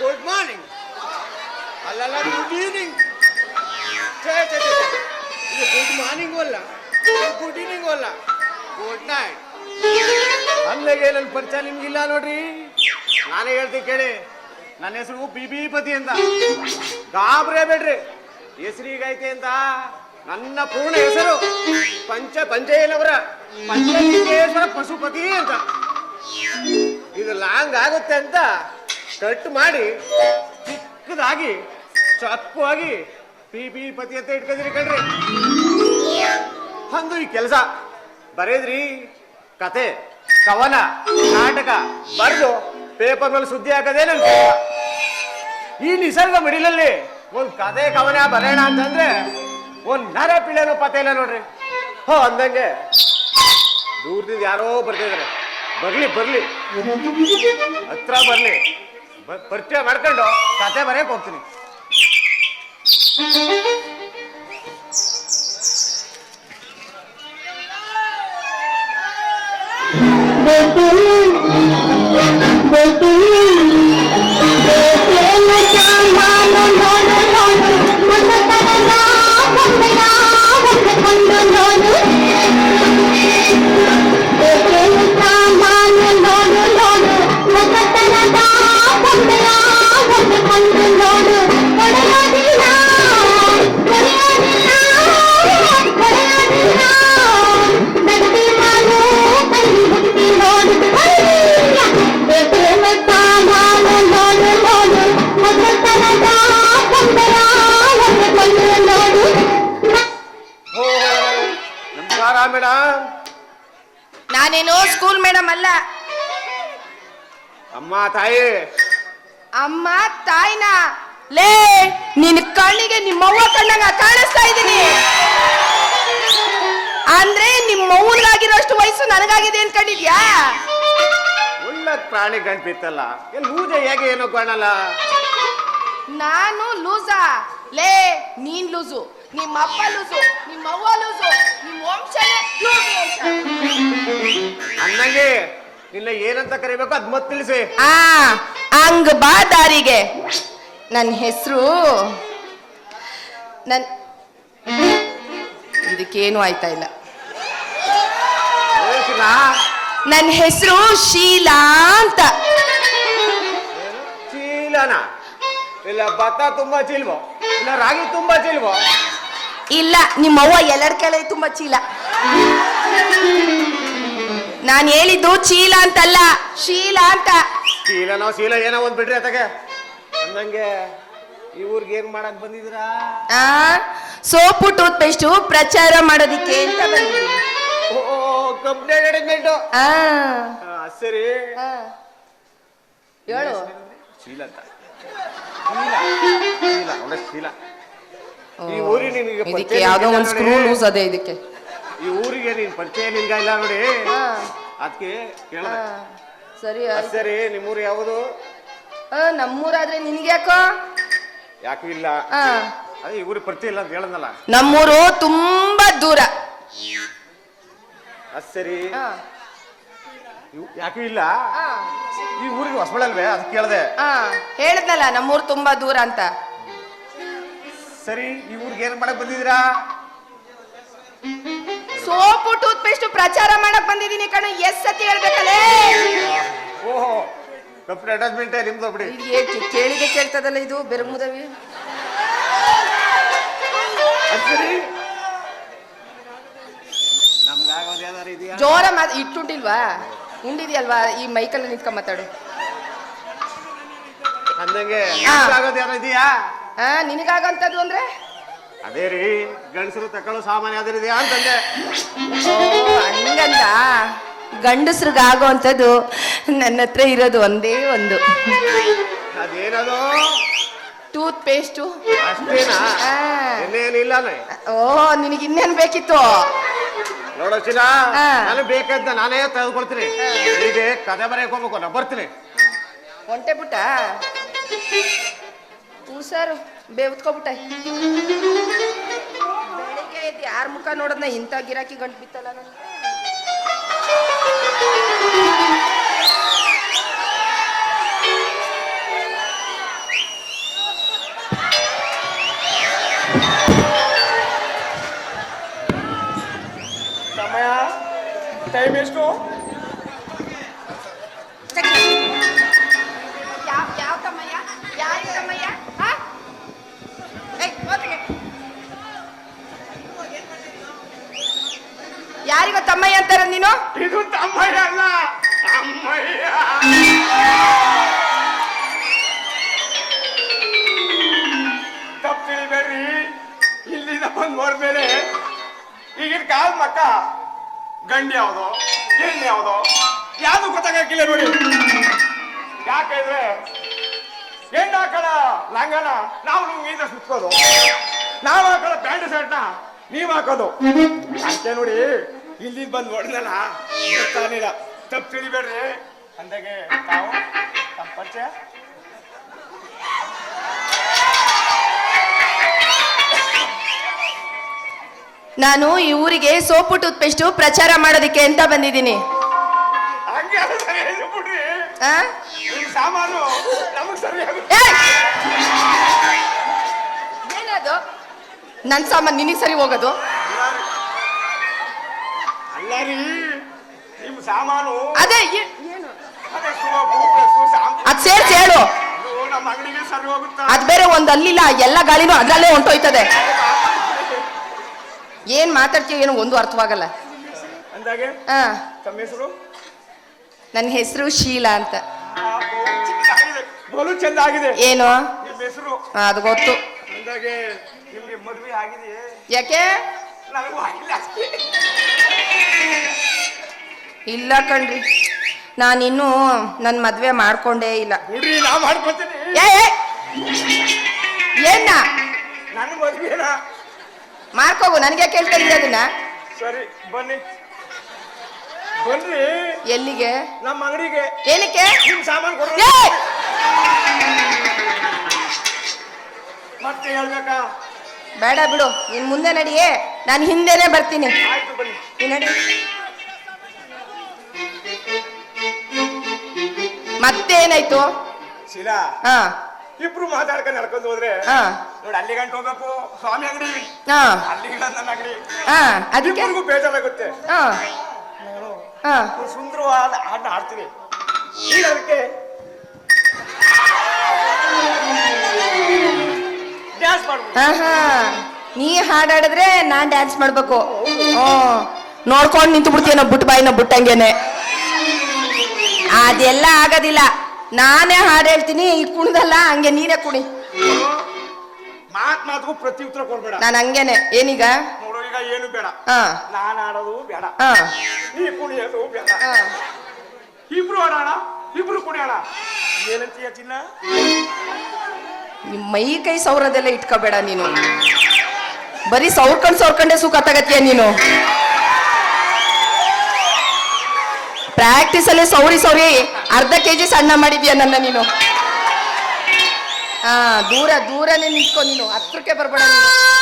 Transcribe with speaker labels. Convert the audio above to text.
Speaker 1: Good morning ಅಲ್ಲಲ್ಲ good evening ಇದು good morning ಅಲ್ಲ. ಗುಡ್ ಈವ್ನಿಂಗು ಅಲ್ಲ. ಗುಡ್ ನೈಟ್ ಅಲ್ಲಿಗೆ ನನ್ನ ಪರಿಚಯ ನಿಮ್ಗಿಲ್ಲ ನೋಡ್ರಿ? ನಾನೇ ಹೇಳ್ತೀನಿ ಕೇಳಿ. ನನ್ನ ಹೆಸರು ಬಿಬಿಪತಿ ಅಂತ. ಗಾಬ್ರೆ ಬೇಡ್ರಿ ಹೆಸರಿಗೈತೆ ಅಂತ. ನನ್ನ ಪೂರ್ಣ ಹೆಸರು ಪಂಚ ಪಂಚಯ್ಯನವರ ಪಂಚಲಿಂಗೇಶ್ವರ ಪಶುಪತಿ ಅಂತ. ಇದು ಲಾಂಗ್ ಆಗುತ್ತೆ ಅಂತ ಕಟ್ ಮಾಡಿ ಚಿಕ್ಕದಾಗಿ ಚಪ್ಪವಾಗಿ ಪಿ ಪಿ ಪತಿ ಅಂತ ಇಟ್ಕೊಂಡಿರಿ ಕಣ್ರಿ. ಹಂದು ಈ ಕೆಲಸ. ಬರೆದ್ರಿ ಕತೆ, ಕವನ, ನಾಟಕ, ಬರೆದು ಪೇಪರ್ ಮೇಲೆ ಸುದ್ದಿ ಹಾಕದೇ ನನ್ ಈ ನಿಸರ್ಗ ಮಿಡಿಲಲ್ಲಿ ಒಂದ್ ಕತೆ, ಕವನ ಬರೆಯೋಣ ಅಂತಂದ್ರೆ ಒಂದ್ ನರ ಪಿಳೆನೋ ಪತೆ ಇಲ್ಲ ನೋಡ್ರಿ. ಹೋ, ಅಂದಂಗೆ ದೂರದಿಂದ ಯಾರೋ ಬರ್ತಿದಾರೆ. ಬರ್ಲಿ ಬರ್ಲಿ. ಹತ್ರ ಬರ್ಲಿ. ಪರಿಚಯ ಮಾಡ್ಕೊಂಡು ಕತೆ ಬರೇ ಹೋಗ್ತೀನಿ. ನಮಸ್ಕಾರ ಮೇಡಮ್
Speaker 2: ನಾನೇನು ಸ್ಕೂಲ್ ಮೇಡಮ್ ಅಲ್ಲ.
Speaker 1: ಅಮ್ಮ ತಾಯಿ.
Speaker 2: ಅಮ್ಮ ತಾಯಿನ. ಲೇ ನಿನ್ ಕಣ್ಣಿಗೆ ನಿಮ್ಮವ್ವ ಕಣ್ಣಂಗ ಕಾಣಿಸ್ತಾ ಇದ್ದೀನಿ. ಅಂದ್ರೆ ನಿಮ್ಮವ್ವನಾಗಿರೋಷ್ಟು ವಯಸ್ಸು ನನಗಾಗಿದೆ ಅನ್ಕೊಂಡಿದ್ಯಾ?
Speaker 1: ಒಳ್ಳೆ ಪ್ರಾಣಿ ಗಂಟು ಬಿತ್ತಲ್ಲ ಎಲ್ಲಿ ಹೇಗೆ ಏನೋ ಕಾಣಲ್ಲ.
Speaker 2: ನಾನು ಲೂಸಾ. ಲೇ ನೀನ್ ಲೂಸು. ನಿಮ್ಮ ಅಪ್ಪ ಲೂಸು ನಿಮ್ಮ ಅವ್ವ ಲೂಸು ನಿಮ್ಮ ವಂಶನೇ ಲೂಸು ವಂಶ.
Speaker 1: ಅನ್ನಂಗೆ ನಿನ್ನ ಏನಂತ ಕರಿಬೇಕು ಅದ್ ಮತ್ ತಿಳಿಸಿ.
Speaker 2: ಆ ಹಂಗ ಬಾ ದಾರಿಗೆ ನನ್ನ ಹೆಸರು ನನ್ ಇದಕ್ಕೇನು ಆಯ್ತಾ ಇಲ್ಲ.
Speaker 1: ಹೇಳ್ತೀನ?
Speaker 2: ನನ್ನ ಹೆಸರು ಶೀಲಾ ಅಂತ.
Speaker 1: ಚೀಲನ ಇಲ್ಲ ಭತ್ತ ತುಂಬಾ ಚೀಲ್ವೋ? ಇಲ್ಲ ರಾಗಿ ತುಂಬಾ ಚೀಲ್ವೋ?
Speaker 2: ಇಲ್ಲ ನಿಮ್ಮವ್ವ ಎಲ್ಲರ ಕೆಳಗೆ ತುಂಬಾ ಚೀಲ. ನಾನು ಹೇಳಿದ್ದು ಚೀಲ ಅಂತಲ್ಲ ಶೀಲ ಅಂತ.
Speaker 1: ಚೀಲನೋ ಶೀಲ ಏನೋ ಒಂದ್ ಬಿಡ್ರಿ ಅತಗೆ ಅಂದಂಗೆ ಈ ಊರಿಗೆ ಏನ್ ಮಾಡಕ್ ಬಂದಿದ್ದೀರಾ?
Speaker 2: ಆ ಸೋಪು ಟೂತ್ ಪೇಸ್ಟ್ ಪ್ರಚಾರ ಮಾಡೋದಿಕ್ಕೆ ಅಂತ ಬಂದಿದ್ದೀನಿ
Speaker 1: ಓ ಕಂಪ್ನಿ ಅಡ್ವರ್ಟೈಸ್ಮೆಂಟ್
Speaker 2: ಆ.
Speaker 1: ಸರಿ.
Speaker 2: ಆ. ಹೇಳು.
Speaker 1: ಶೀಲ ಅಂತ. ಒಳ್ಳೆ ಶೀಲ. ಈ ಊರಿ ನಿನಗೆ
Speaker 2: ಇದಕ್ಕೆ ಯಾವ್ದೋ ಒಂದು ಸ್ಕ್ರೂ. ಲೂಸ್ ಅದೇ ಇದಕ್ಕೆ.
Speaker 1: ಈ ಊರಿಗೆ ನೀನ್ ಪರಿಚಯ ನಿನ್ಗ ಇಲ್ಲ ನೋಡಿ. ಅದಕ್ಕೆ
Speaker 2: ಆ,
Speaker 1: ಕೇಳ್ದೆ
Speaker 2: ಸರಿ ಆಯ್ತು.
Speaker 1: ಸರಿ ನಿಮ್ಮೂರು ಯಾವುದು?
Speaker 2: ಆ, ನಮ್ಮೂರಾದ್ರೆ ನಿನ್ಗ್ಯಾಕೋ
Speaker 1: ಯಾಕೂ? ಇಲ್ಲ.
Speaker 2: ಆ
Speaker 1: ಅದೇ ಈ ಊರಿಗೆ ಪರಿಚಯ ಇಲ್ಲ ಅಂತ ಹೇಳದ್ನಲ್ಲ.
Speaker 2: ನಮ್ಮೂರು ತುಂಬಾ ದೂರ.
Speaker 1: ಅದ್ ಸರಿ.
Speaker 2: ಆ,
Speaker 1: ಇವ್- ಯಾಕೂ ಇಲ್ಲ?
Speaker 2: ಆ,
Speaker 1: ಈ ಊರಿಗೆ ಹೊಸಬಳಲ್ವೇ? ಅದಕ್ಕೆ ಕೇಳ್ದೆ.
Speaker 2: ಆ, ಹೇಳಿದ್ನಲ್ಲ ನಮ್ಮೂರು ತುಂಬಾ ದೂರ ಅಂತ.
Speaker 1: ಸರಿ ಈ ಊರಿಗೆ ಏನ್ ಮಾಡಕ್ ಬಂದಿದ್ದೀರಾ?
Speaker 2: ಸೋಪು ಟೂತ್ ಪೇಸ್ಟ್ ಪ್ರಚಾರ ಮಾಡಕ್ ಬಂದಿದ್ದೀನಿ ಕಣ ಎಸ್ ಸತಿ ಹೇಳ್ಬೇಕಲ್ಲೇ?
Speaker 1: ಓಹೋ ಕಂಪ್ನಿ ಅಟ್ಯಾಚ್ಮೆಂಟ್ ನಿಮ್ದು ಬಿಡಿ.
Speaker 2: ಕೇಳಿಗೆ ಕೇಳ್ತದಲ್ಲ ಇದು ಬೆರಮುದವಿ
Speaker 1: ಅದ್ ಸರಿ ನಮ್ಗಾಗೋದು ಯಾವ್ದಾರು ಇದೆಯಾ?
Speaker 2: ಜೋರ ಮಾತ್ ಇಟ್ಟುಂಟಿಲ್ವಾ? ಉಂಡಿದ್ಯಲ್ವಾ? ಈ ಮೈಕಲ್ಲಿ ನಿಂತ್ಕೊಂಡ್ ಮಾತಾಡು.
Speaker 1: ಅಂದಂಗೆ ಇದೆಯಾ?
Speaker 2: ಹಾ ನಿನಗಾಗಂತದ್ದು ಅಂದ್ರೆ?
Speaker 1: ಅದೇ ರೀ ಗಂಡಸರು ತಕೊಳ್ಳೋ ಸಾಮಾನ್ಯ ಇದೆಯಾ ಅಂತಂದೆ.
Speaker 2: ಓ ಹಂಗಂದ ಗಂಡಸ್ರಿಗಾಗೋ ಅಂಥದ್ದು ನನ್ನ ಹತ್ರ ಇರೋದು ಒಂದೇ ಒಂದು.
Speaker 1: ಅದೇನದು?
Speaker 2: ಟೂತ್ ಪೇಸ್ಟು
Speaker 1: ಅಷ್ಟೇನಾ?
Speaker 2: ಆ.
Speaker 1: ಇನ್ನೇನಿಲ್ಲ
Speaker 2: ಓ ನಿನಗೆ ಇನ್ನೇನು ಬೇಕಿತ್ತು?
Speaker 1: ನೋಡೋ ಚಿನ್ನ
Speaker 2: ಆ.
Speaker 1: ನಾನು ಬೇಕಂತ ನಾನೇ ತೆಗೆದುಕೊಳ್ತೀನಿ. ಈಗ ಕತೆ ಬರೆಯಕ್ ಹೋಗ್ಬೇಕು ನಾ ಬರ್ತೀನಿ.
Speaker 2: ಹೊಂಟೆ ಬಿಟ್ಟ ಹ್ಞೂ ಸರ್ ಬೇವತ್ಕೊಬಿಟ್ಟಾಯ್ ಬೆಳಿಗ್ಗೆ ಎದ್ದು ಯಾರ ಮುಖ ನೋಡೋದ್ನ ಇಂಥ ಗಿರಾಕಿ ಗಂಟು ಬಿತ್ತಲ್ಲ ನನಗೆ ಸಮಯ
Speaker 3: ಟೈಮ್ ಎಷ್ಟು
Speaker 2: ಯಾವ ಯಾವ ತಮ್ಮಯ್ಯ ಯಾವ ತಮ್ಮಯ್ಯ ಯಾರಿಗೋ ತಮ್ಮಯ್ಯ ಅಂತಾರ ನೀನು?
Speaker 3: ಇದು ತಮ್ಮಯ್ಯ ಅಲ್ಲ, ತಮ್ಮಯ್ಯ. ತಪ್ಪು ತಿಳಿಬೇಡ್ರಿ ಇಲ್ಲಿಂದ ಬಂದ್ ನೋಡ್ಮೇಲೆ ಈಗಿನ ಕಾಲ ಮಕ್ಕ, ಗಂಡು ಯಾವ್ದು, ಹೆಣ್ಣು ಯಾವ್ದು ಯಾವ್ದು ಗೊತ್ತಾಗಕ್ಕಿಲ್ಲ ನೋಡಿ? ಯಾಕೆಂದ್ರೆ ಹೆಣ್ಣು ಹಾಕಳ ಲಂಗನ ನಾವು ಲುಂಗಿಯಿಂದ ಸುತ್ತೋದು ನಾವು ಹಾಕಳ ಪ್ಯಾಂಟ್ ಶರ್ಟ್ನ ನೀವು ಹಾಕೋದು. ಅಷ್ಟೇ ನೋಡಿ? ಇಲ್ಲಿ ಬಂದು ಹೊಡೆದಲ್ಲ? ಗೊತ್ತಾಗಲಿಲ್ಲ ತಪ್ಪು ತಿಳಿಬೇಡ್ರಿ. ಅಂದಾಗೆ ತಾವು ತಮ್ಮ ಪರಿಚಯ?
Speaker 2: ನಾನು ಈ ಊರಿಗೆ ಸೋಪು ಟೂತ್ ಪೇಸ್ಟ್ ಪ್ರಚಾರ ಮಾಡೋದಕ್ಕೆ ಅಂತ ಬಂದಿದ್ದೀನಿ.
Speaker 3: ಸಾಮಾನು!
Speaker 2: ಏನದು ನನ್ನ ಸಾಮಾನು ನಿನಗೆ ಸರಿ ಹೋಗೋದು?
Speaker 3: ಅಲ್ಲ ರೀ ನಿಮ್ ಸಾಮಾನು?
Speaker 2: ಅದೇ ಏನು?
Speaker 3: ಅದೇ ಸೋಪು
Speaker 2: ಅದ್ ಸೇರ್ಸಿ ಹೇಳು.
Speaker 3: ಅದು ನಮ್ಮ ಅಂಗಡಿಗೆ ಸರಿ ಹೋಗುತ್ತಾ?
Speaker 2: ಅದ್ ಬೇರೆ ಒಂದ್ ಅಲ್ಲಿಲ್ಲ ಎಲ್ಲ ಗಾಳಿನೂ ಅದ್ರಲ್ಲೇ ಹೊಂಟೋಯ್ತದೆ. ಏನ್ ಮಾತಾಡ್ತೀವಿ ಏನು ಒಂದು ಅರ್ಥವಾಗಲ್ಲ.
Speaker 3: ಅಂದಾಗೆ?
Speaker 2: ಹಾ.
Speaker 3: ತಮ್ಮ ಹೆಸರು?
Speaker 2: ನನ್ನ ಹೆಸರು ಶೀಲಾ ಅಂತ.
Speaker 3: ಬೋಲು ಚಂದ ಆಗಿದೆ
Speaker 2: ಏನು?
Speaker 3: ನಿಮ್ಮ ಹೆಸರು?
Speaker 2: ಅದು ಗೊತ್ತು.
Speaker 3: ಅಂದಾಗೆ ನಿಮ್ಗೆ ಮದುವೆ ಆಗಿದೆ.
Speaker 2: ಯಾಕೆ?
Speaker 3: ನನಗೂ
Speaker 2: ಇಲ್ಲ ಕಣ್ರಿ. ನಾನಿನ್ನೂ ನನ್ನ ಮದ್ವೆ ಮಾಡ್ಕೊಂಡೇ ಇಲ್ಲ.
Speaker 3: ಬಿಡ್ರಿ ನಾ ಮಾಡ್ಕೊತೀನಿ.
Speaker 2: ಏ ಏ! ಏನ್ನ?
Speaker 3: ನನ್ನ ಮದುವೆನ?
Speaker 2: ಮಾಡ್ಕೋಗು ನನಗೆ ಕೇಳ್ತಾ ಅದನ್ನ?
Speaker 3: ಸರಿ ಬನ್ನಿ. ಬನ್ರಿ
Speaker 2: ಎಲ್ಲಿಗೆ?
Speaker 3: ನಮ್ಮ ಅಂಗಡಿಗೆ.
Speaker 2: ಏನಕ್ಕೆ?
Speaker 3: ನಿಮ್ ಸಾಮಾನು ಕೊಡ್ರಿ
Speaker 2: ಏ!
Speaker 3: ಮತ್ತೆ ಹೇಳ್ಬೇಕಾ?
Speaker 2: ಬೇಡ ಬಿಡು ನಿನ್ ಮುಂದೆ ನಡಿಯೇ. ನಾನು ಹಿಂದೆನೆ ಬರ್ತೀನಿ.
Speaker 3: ಆಯ್ತು ಬನ್ನಿ.
Speaker 2: ನೀನ್ ನಡಿ. ಮತ್ತೆ ಏನಾಯ್ತು
Speaker 3: ಶಿಲಾ
Speaker 2: ಹಾ.
Speaker 3: ಇಬ್ರು ಮಾತಾಡ್ಕೊಂಡು ನಡ್ಕೊಂಡು ಹೋದ್ರೆ
Speaker 2: ಹಾ.
Speaker 3: ನೋಡಿ ಅಲ್ಲಿ ಗಂಟ ಹೋಗ್ಬೇಕು ಸ್ವಾಮಿ ಅಂಗಡಿ.
Speaker 2: ಹಾ.
Speaker 3: ಅಲ್ಲಿ ನನ್ನ ಅಂಗಡಿ.
Speaker 2: ಹಾ ಅದಕ್ಕೆ?
Speaker 3: ಇಬ್ಬರಿಗೂ ಬೇಜಾರಾಗುತ್ತೆ.
Speaker 2: ಹಾ.
Speaker 3: ನಾನು
Speaker 2: ಹಾ.
Speaker 3: ಒಂದು ಸುಂದರವಾದ ಹಾಡು ಹಾಡ್ತೀನಿ ಈಗ ಅದಕ್ಕೆ ಡ್ಯಾನ್ಸ್ ಮಾಡ್ಬೋದು.
Speaker 2: ಹಾ ಹಾ. ನೀ ಹಾಡಾಡಿದ್ರೆ ನಾನ್ ಡ್ಯಾನ್ಸ್ ಮಾಡ್ಬೇಕು. ಹ್ಮ್. ನೋಡ್ಕೊಂಡು ನಿಂತು ಬಿಡ್ತೀನೋ ಬುಟ್ ಬಾಯಿನ ಬುಟ್ಟಂಗೆನೆ. ಅದೆಲ್ಲ ಆಗೋದಿಲ್ಲ. ನಾನೇ ಹಾಡು ಹೇಳ್ತೀನಿ ಈ ಕುಣ್ದಲ್ಲ ಹಂಗೆ ನೀನೇ ಕುಣಿ.
Speaker 3: ಮಾತ್ ಮಾತ್ಗೂ ಪ್ರತಿ ಉತ್ತರ ಕೊಡ್ಬೇಡ.
Speaker 2: ನಾನು ಹಂಗೇನೆ. ಏನೀಗ?
Speaker 3: ನೋಡು ಈಗ ಏನು ಬೇಡ.
Speaker 2: ಹಾ.
Speaker 3: ನಾನ್ ಆಡೋದು ಬೇಡ.
Speaker 2: ಹಾ.
Speaker 3: ನೀ ಕುಣಿಯೋದು ಬೇಡ.
Speaker 2: ಹಾ.
Speaker 3: ಇಬ್ರು ಆಡೋಣ ಇಬ್ರು ಕುಣಿಯೋಣ. ಏನಂತೀಯ ಚಿನ್ನ?
Speaker 2: ನಿಮ್ಮ ಮೈ ಕೈ ಸೌರದೆಲ್ಲ ಇಟ್ಕೋಬೇಡ ನೀನು. ಬರೀ ಸೌರ್ಕಂಡ್ ಸೌರ್ಕಂಡೆ ಸುಖ ತಗತಿಯ ನೀನು? ಪ್ರಾಕ್ಟೀಸ್ ಅಲ್ಲಿ ಸೌರಿ ಸೌರಿ ಅರ್ಧ ಕೆಜಿ ಸಣ್ಣ ಮಾಡಿದ್ಯಾ ನನ್ನ ನೀನು? ಹಾ, ದೂರ, ದೂರನೇ ನಿಂತ್ಕೊ ನೀನು. ಹತ್ರಕ್ಕೆ ಬರ್ಬೇಡ ನೀನು.